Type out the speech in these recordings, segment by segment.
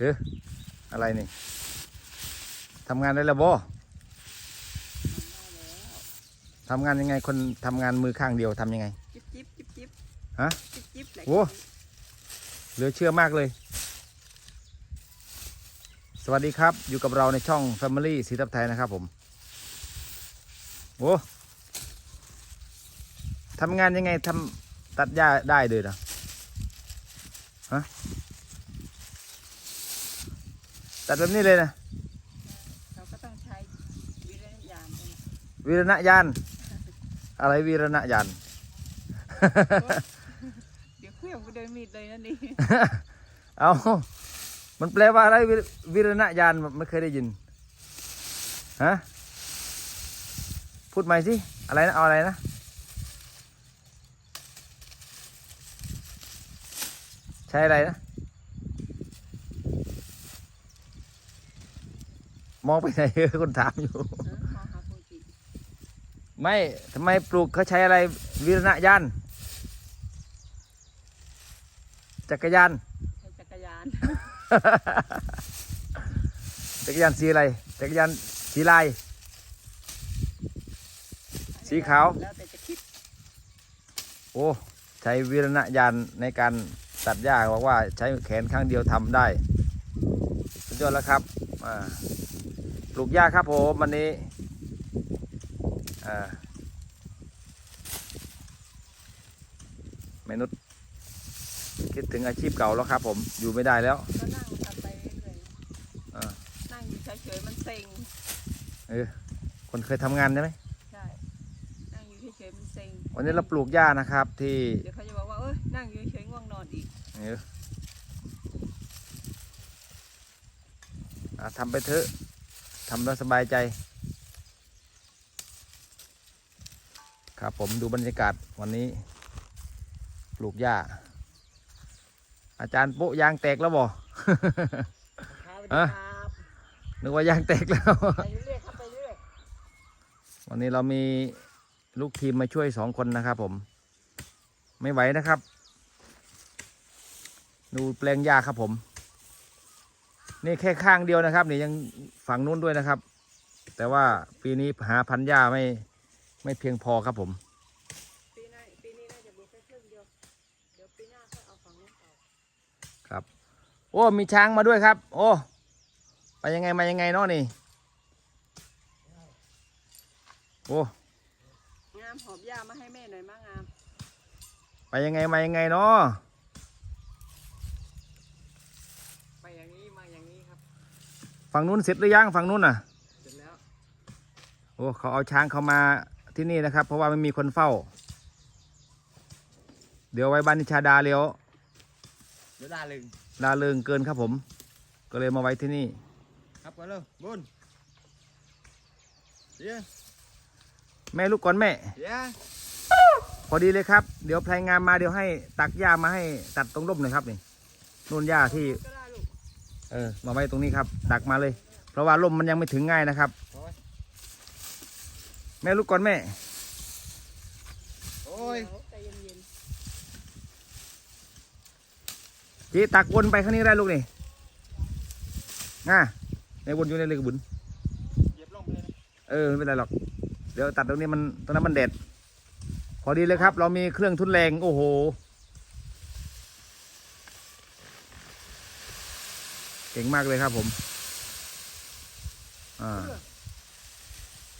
เอ๊ะอะไรนี่ทำงานได้แล้วบ่ทำงานยังไงคนทำงานมือข้างเดียวทำยังไง จิ๊บจิ๊บจิ๊บจิ๊บฮะจิ๊บจิ๊บแหละโอ้เหลือเชื่อมากเลย สวัสดีครับ อยู่กับเราในช่อง Family สีทับไทยนะครับผมโอ้ทำงานยังไงทำตัดหญ้าได้เลยเหรอฮะ ตัดแบบนี้เลยนะเราก็ต้องใช้วิจารณญาณด้วยนะวีรณญาณอะไรวีรณญาณเดี๋ยวเครื่องก็เดินมีดเลยนั่นนี่เอามันแปลว่าอะไรวิวิรณญาณไม่เคยได้ยินฮะพูดใหม่สิอะไรนะเอาอะไรนะใช้อะไรนะ มองไปไหนคนถามอยู่เออมองหาโคจิไม่ทำไมปลูกเขาใช้อะไรวิรณญาณจักรยานใช้จักรยาน จักรยานสีอะไร จักรยานสีลาย สีขาว แล้วแต่จะคิด โอ้ ใช้วิรณญาณในการตัดหญ้าบอกว่าใช้แขนข้างเดียวทำได้ สุดยอดแล้วครับ อ่า ปลูกหญ้าครับผมวันนี้อ่าเมนุษย์คิดถึงอาชีพเก่าแล้วครับ ผมอยู่ไม่ได้แล้วก็นั่งทำไปเรื่อยอ่าๆนั่งอยู่เฉยๆมันเซ็งเออคนเคยทำงานใช่ไหมใช่นั่งอยู่เฉยๆมันเซ็งวันนี้เราปลูกหญ้านะครับ ที่เดี๋ยวเขาจะบอกว่าเอ้ยนั่งอยู่เฉยๆง่วงนอนอีกเอออะทำไปเถอะ ทำแล้วสบายใจ ครับผมดูบรรยากาศวันนี้ ปลูกหญ้า อาจารย์โปะยางแตกแล้วบ่ครับฮะนึกว่ายางแตกแล้วไปเรื่อยๆครับไปเรื่อยวันนี้เรามีลูกทีมมาช่วยสองคนนะครับผม ไม่ไหวนะครับ ดูแปลงหญ้าครับผม นี่แค่ข้างเดียวนะครับ นี่ยังฝั่งนู้นด้วยนะครับ แต่ว่าปีนี้หาพันธุ์หญ้าไม่ไม่เพียงพอครับผม ปีหน้าปีนี้น่าจะบวกแค่ครึ่งเดียว เดี๋ยวปีหน้าค่อยเอาฝั่งนู้นต่อครับ โอ้ มีช้างมาด้วยครับ โอ้ ไปยังไงมายังไงเนาะนี่ โอ้ งามหอบหญ้ามาให้แม่หน่อยมางาม ไปยังไงมายังไงเนาะ ไปอย่างนี้มาอย่างนี้ครับ ฝั่งนู้นเสร็จหรือยังฝั่งนู้นน่ะเสร็จแล้วโอ้เขาเอาช้างเขามาที่นี่นะครับ เพราะว่าไม่มีคนเฝ้า เดี๋ยวไว้บ้านนิชาดาเลี้ยวเดี๋ยวได้เลยลาเริงเกินครับผม ก็เลยมาไว้ที่นี่ ครับก่อนเลยบุญเดี๋ยวแม่ลูกก่อนแม่เดี๋ยวพอดีเลยครับ เดี๋ยวแพลงงานมาเดี๋ยวให้ตักหญ้ามาให้ตัดตรงร่มหน่อยครับนี่นู่นหญ้าที่ก็ได้ลูก เออมาไว้ตรงนี้ครับตักมาเลย เพราะว่าร่มมันยังไม่ถึงง่ายนะครับ แม่ลูกก่อนแม่ โอ้ยเดี๋วใจเย็นจีตักวนไปข้างนี้ได้ลูกนี่ง่าในวนอยู่ในเลยกบบุญเหยียบลงไปเลยนะเออไม่เป็นไรหรอก เดี๋ยวตัดตรงนี้มันตรงนั้นมันเด็ดพอดีเลยครับ เรามีเครื่องทุนแรง โอ้โห เก่งมากเลยครับผมอ่า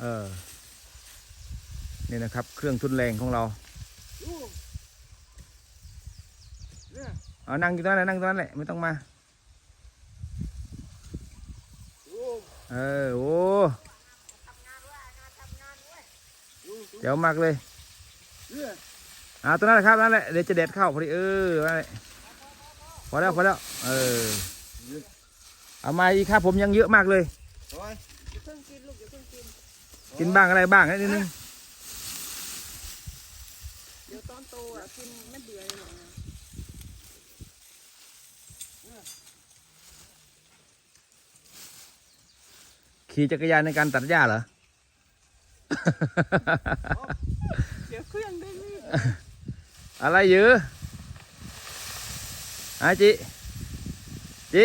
เออนี่นะครับ เครื่องทุนแรงของเราเอานั่งอยู่ตรงนั้นแหละนั่งตรงนั้นแหละไม่ต้องมา เออโอ้ดูดูเจ๋วมากเลยเอ่าตัวนั้นแหละครับนั่นแหละเดี๋ยวจะเด็ดเข้าพอดีเออพอแล้วพอแล้วเออ เอามาอีกครับผมยังเยอะมากเลย โอ้ยๆอย่าเพิ่งกินลูกอย่าเพิ่งกิน กินบ้างอะไรบ้างนิดนึงเดี๋ยวตอนโตอะกินไม่เบื่อเลยหรอกนะขี่จักรยานในการตัดหญ้าเหรอ เดี๋ยวเครื่องได้มีดอะไรเยอะอาจิจิ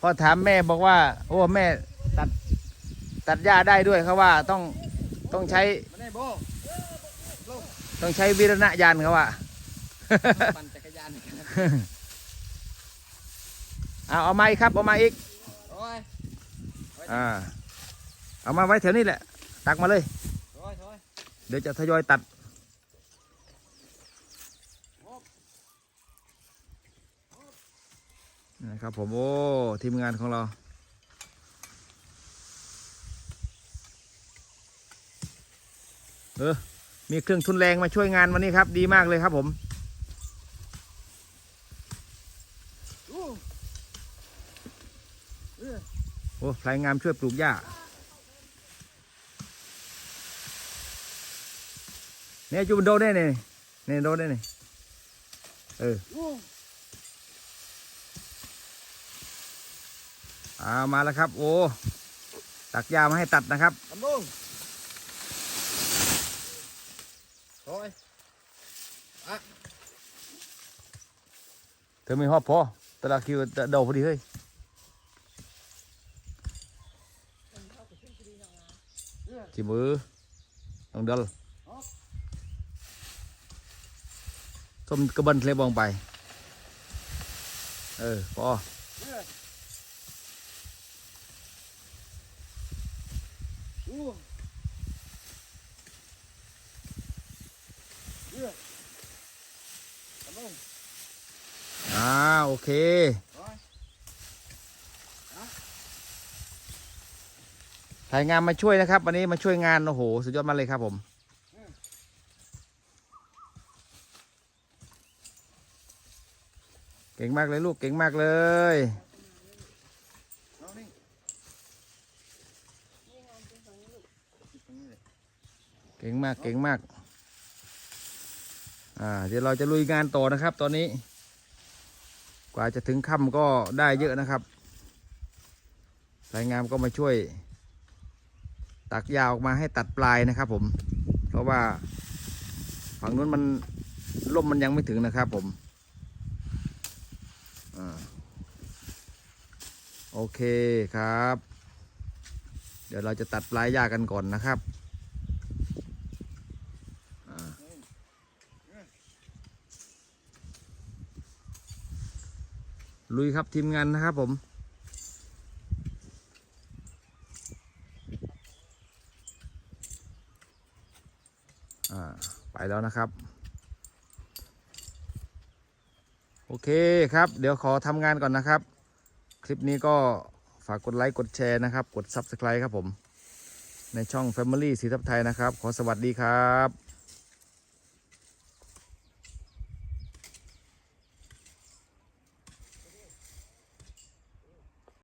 พอถามแม่บอกว่า โอ้แม่ตัดตัดหญ้าได้ด้วยเขาว่าต้องต้องใช้ต้องใช้วิรณญาณเขาว่าปั่นจักรยานเอาเอามาอีกครับเอามาอีกอ่าเอามาไว้แถวนี้แหละ ตักมาเลย เดี๋ยวจะทยอยตัด นะครับผมโอ้ทีมงานของเรา เออ มีเครื่องทุนแรงมาช่วยงานวันนี้ครับ ดีมากเลยครับผมโอ้พลายงามช่วยปลูกหญ้าเนี่ยจูบโดได้เนี่ยเนี่ยโดได้เนี่ยเออ ดูอ่ามาแล้วครับ โอ้ตักหญ้ามาให้ตัดนะครับทำลงโอ้ยเธอไม่หอบพอตลาดคิวตะเดาพอดีเฮ้ยจีมือน้องเดลส้มกระเบันทะเลบองไป เออพอ ดูเออทำลงอ่าโอเค ถ่ายงานมาช่วยนะครับ วันนี้มาช่วยงาน โอ้โห สุดยอดมากเลยครับผมเก่งมากเลยลูกเก่งมากเลย เอานี่ นี่งานเป็นของลูก ติดตรงนี้เลย เก่งมากเก่งมาก อ่า เดี๋ยวเราจะลุยงานต่อนะครับ ตอนนี้ กว่าจะถึงค่ำก็ได้เยอะนะครับรายงานก็มาช่วย ตักยาวออกมาให้ตัดปลายนะครับ ผม เพราะว่าฝั่งนู้นมันล่มมันยังไม่ถึงนะครับ ผมอ่าโอเคครับ เดี๋ยวเราจะตัดปลายหญ้ากันก่อนนะครับ ลุยครับทีมงานนะครับผมไปแล้วนะครับ โอเคครับ เดี๋ยวขอทำงานก่อนนะครับ คลิปนี้ก็ฝากกดไลค์ กดแชร์นะครับ กด Subscribe ครับผม ในช่อง Family สีทับไทยนะครับ ขอสวัสดีครับ